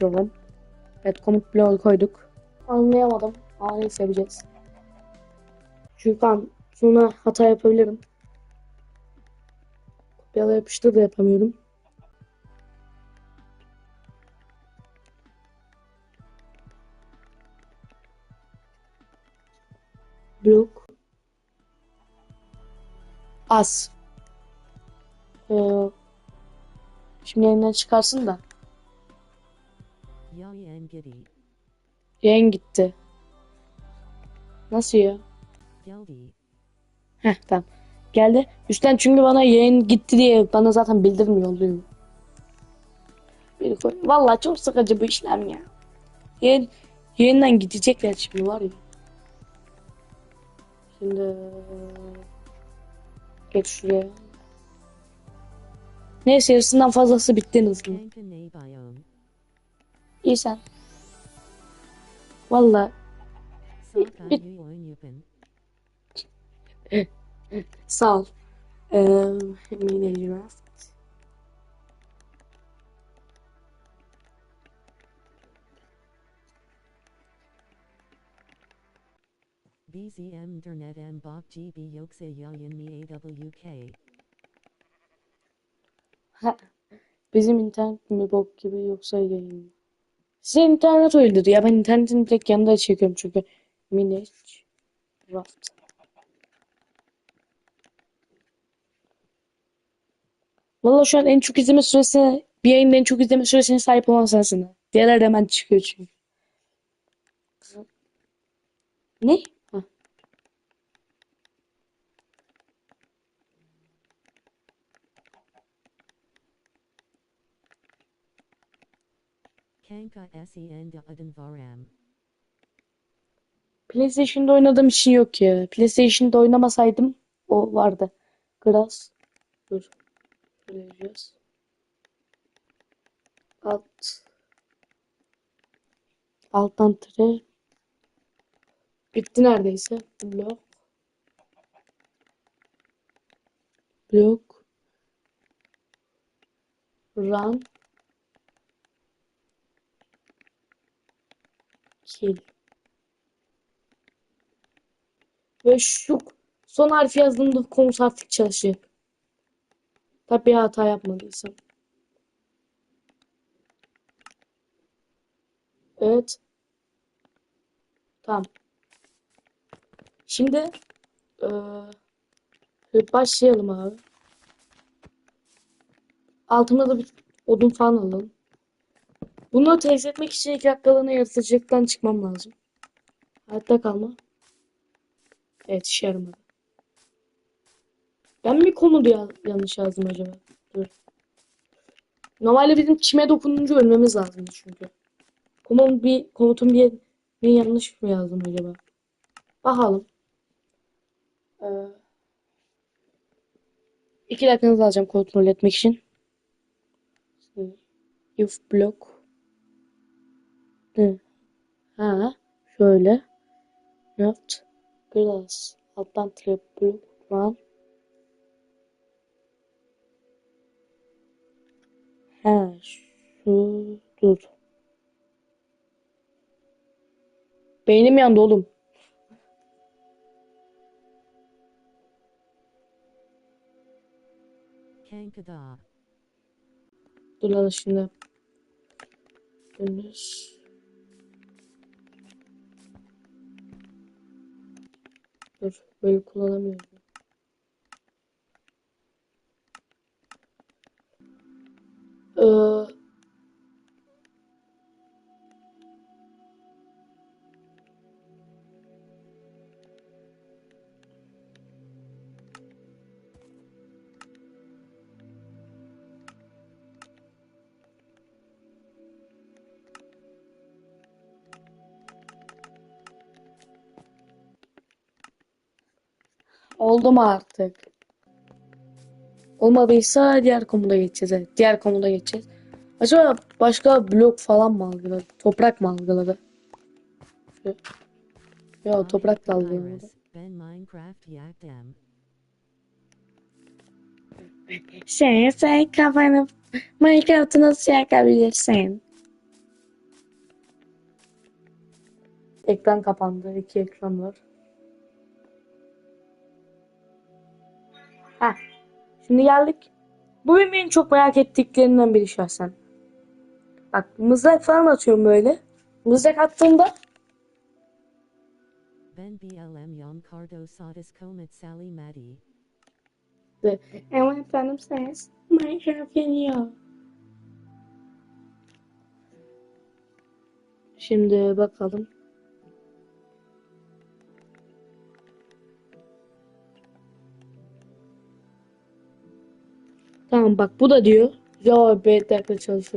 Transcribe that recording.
Tamam. Evet komut bloğu koyduk. Anlayamadım. Ağrıyı seveceğiz. Şuradan sonra hata yapabilirim. Kopyala yapıştır da yapamıyorum. Blok. Az. Ee, şimdi elinden çıkarsın da. Gidi. Yayın gitti. Nasıl ya? Geldi. Heh tamam. Geldi. Üstten çünkü bana yayın gitti diye bana zaten bildirim yolluyor. Vallahi çok sıkıcı bu işlem ya. Yayın, yayından gidecekler şimdi var ya. Şimdi geç şuraya. Neyse yarısından fazlası bitti en azından. İyi sen. Yupin. sağ ol. Ee, Mine. BZM dernet m bok gb yokse yayan mi awk. Ha, bizim internet mi bok gibi yoksa yayın mı? Sizin internet öyledir ya. Ben internetin direkt yanında çekiyorum çünkü. Minage Raft. Valla şu an en çok izleme süresine bir yayında en çok izleme süresine sahip olan sensin. ha. Diğerleri de hemen çıkıyor çünkü. Ne? Ha. Kanka sen de adın varam. PlayStation'da oynadığım için yok ya. PlayStation'da oynamasaydım o vardı. Grass. Dur. Yapacağız. Alt. Alttan tire. Bitti neredeyse. Blok. Blok. Run. Kill. Ve şu son harfi yazdığımda komut harfi çalışacak. Tabii bir hata yapmadıysam. Evet. Tamam. Şimdi eee, başlayalım abi. Altına da bir odun falan alalım. Bunu test etmek için iki dakikalığına yaratıcılıktan çıkmam lazım. Hayatta kalma. Evet işe yaramadı. Ben mi komodu ya- yanlış yazdım acaba? Dur. Normalde bizim çime dokununca ölmemiz lazım çünkü. Komut bir komutun bir bir yanlış mı yazdım acaba? Bakalım. Ee, iki dakikanızı alacağım kontrol etmek için. If block. Hı. Ha, şöyle. Not. Biraz alttan triple run. Ha, şu dur. Beynim yandı oğlum. Dur lan şimdi. Dönüş. Dur, böyle kullanamıyorum. Ee, oldu mu artık? Olmadıysa diğer komuda geçeceğiz. Evet, diğer komuda geçeceğiz. Acaba başka blok falan mı algıladı? Toprak mı algıladı? Yo, toprak da yakdem. Sen, sen kafanı Minecraft'ı nasıl yakabilirsin? ekran kapandı. İki ekran var. Şimdi geldik. Bu benim en çok merak ettiklerinden biri şahsen. Bak mızrak falan atıyorum böyle. Mızrak attığımda Ben BLM Yon Cardo Sodas Comet Sally Maddie. de ama efendim ses Minecraft yanıyor. Şimdi bakalım. Tamam bak bu da diyor. Java 8 çalışır.